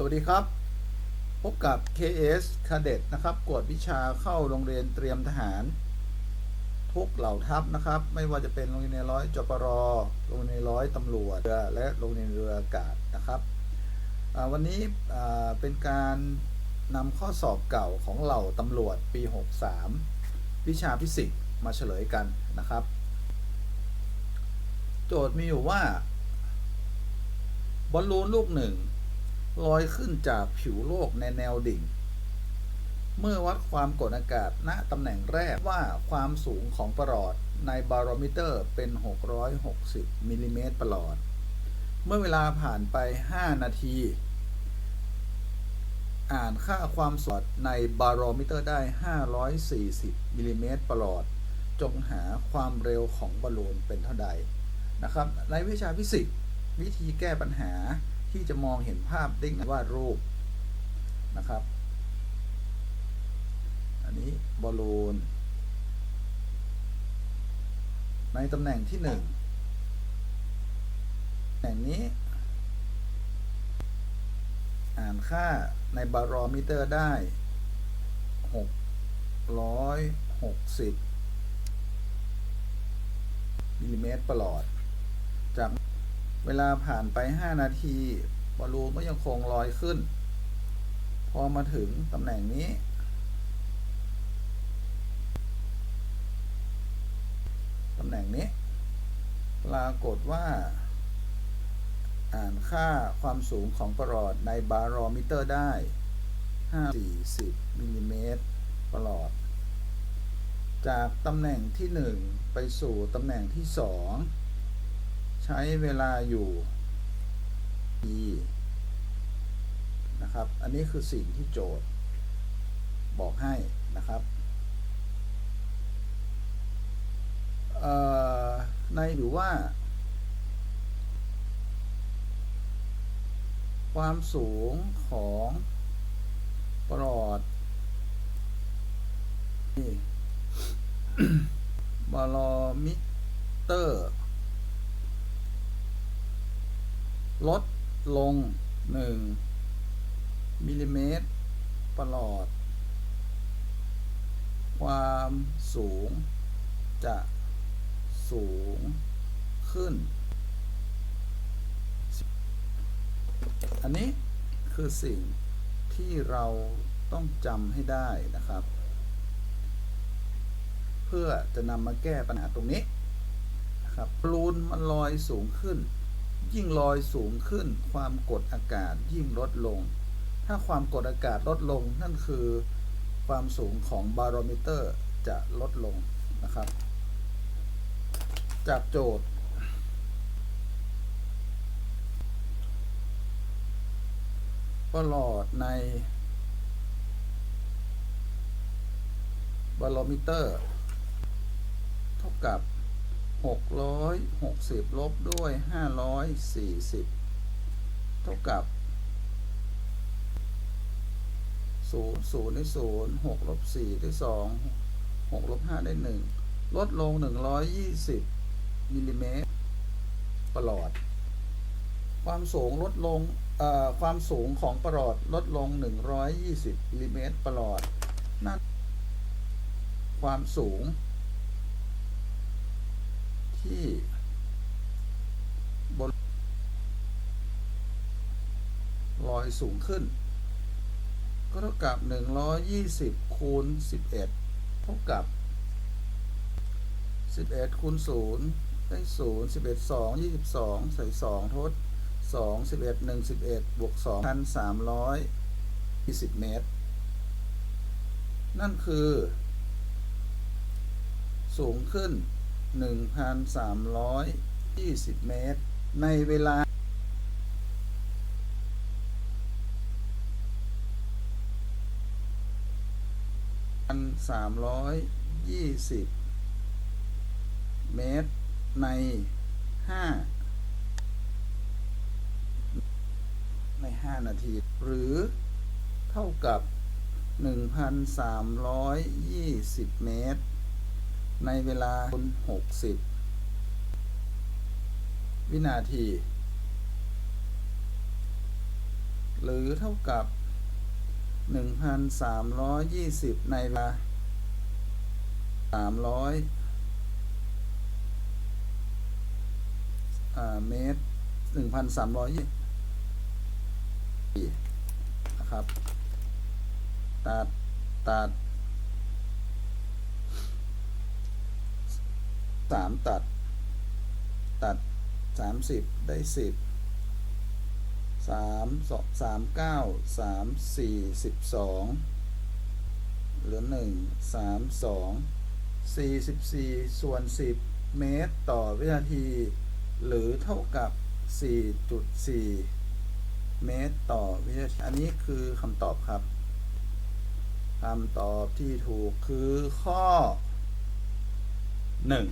สวัสดีครับ พบกับ KS Cadet นะครับ กวดวิชาเข้าโรงเรียนเตรียมทหาร ทุกเหล่าทัพนะครับ ไม่ว่าจะเป็นโรงเรียนในร้อยจปรโรงเรียนในร้อยตำรวจเรือและโรงเรียนเรืออากาศนะครับวันนี้เป็นการนำข้อสอบเก่าของเหล่าตำรวจปี 63 วิชาฟิสิกส์มาเฉลยกันนะครับ โจทย์มีอยู่ว่าบอลลูนลูกหนึ่ง ลอยขึ้นจากผิวโลกในแนวดิ่ง เมื่อวัดความกดอากาศณตำแหน่งแรกว่าความสูงของประหลอดในบาโรมิเตอร์เป็น 660มิลลิเมตรประหลอด เมื่อเวลาผ่านไป 5 นาที อ่านค่าความสดในบาโรมิเตอร์ได้ 540มิลลิเมตรประหลอด จงหาความเร็วของบอลลูนเป็นเท่าใดนะครับ ในวิชาฟิสิกส์วิธีแก้ปัญหา ที่จะมองเห็นภาพได้ง่ายวาดรูปนะครับ อันนี้บอลลูน ในตำแหน่งที่หนึ่งตำแหน่งนี้ อ่านค่าในบารอมิเตอร์ได้660มิลลิเมตรประหลอดจาก เวลาผ่านไป 5 นาทีบอลลูนก็ยังคงลอยขึ้น พอมาถึงตำแหน่งนี้ ตำแหน่งนี้ ปรากฏว่า อ่านค่าความสูงของประหลอดในบารอมิเตอร์ได้ 540มิลลิเมตรประหลอด จากตำแหน่งที่ 1 ไปสู่ตำแหน่งที่ 2 ใช้เวลาอยู่ e นะครับ อันนี้คือสิ่งที่โจทย์บอกให้นะครับในหรือว่า ความสูงของปลอดบาโลมิต ลดลง 1 มิลลิเมตรประหลอด ความสูง จะสูงขึ้น อันนี้คือสิ่งที่เราต้องจำให้ได้นะครับ เพื่อจะนำมาแก้ปัญหาตรงนี้นะครับบอลลูนมันลอยสูงขึ้น ยิ่งลอยสูงขึ้น ความกดอากาศยิ่งลดลง ถ้าความกดอากาศลดลงนั่นคือความสูงของบาโรมิเตอร์จะลดลงนะครับ จากโจทย์ประหลอดในบาโรมิเตอร์ เท่ากับ 660 ลบด้วย 540 เท่ากับ 0 0 ได้ 0 6 ลบ 4 ได้ 2 6 ลบ 5 ได้ 1 ลดลง 120 มิลลิเมตรประหลอด ความสูงลดลงความสูงของประหลอดลดลง 120มิลลิเมตรประหลอดนั่นความสูง ที่บนล อยสูงขึ้น ก็เท่ากับ 120 คูณ 11 เท่ากับ 11 คูณ 0 ได้ 0 11 2 22 ใส่ 2 ทด 2 11 1 11 บวก 2 1,320 เมตร นั่นคือ สูงขึ้น 1,320 เมตร ในเวลา 320 เมตร ใน 5 ใน 5 นาที หรือเท่ากับ 1,320 เมตร ในเวลา 60 วินาที หรือเท่ากับ 1,320 ในเวลา 300อ่าเมตร1,320นะครับ ตัด ตัดสามตัด ตัดสามสิบได้สิบสามสองสามเก้าสามสี่สิบสองเหลือหนึ่งสามสอง สี่สิบสี่ส่วนสิบเมตรต่อวินาที หรือเท่ากับสี่จุดสี่เมตรต่อวินาที อันนี้คือคำตอบครับคำตอบที่ถูกคือข้อหนึ่ง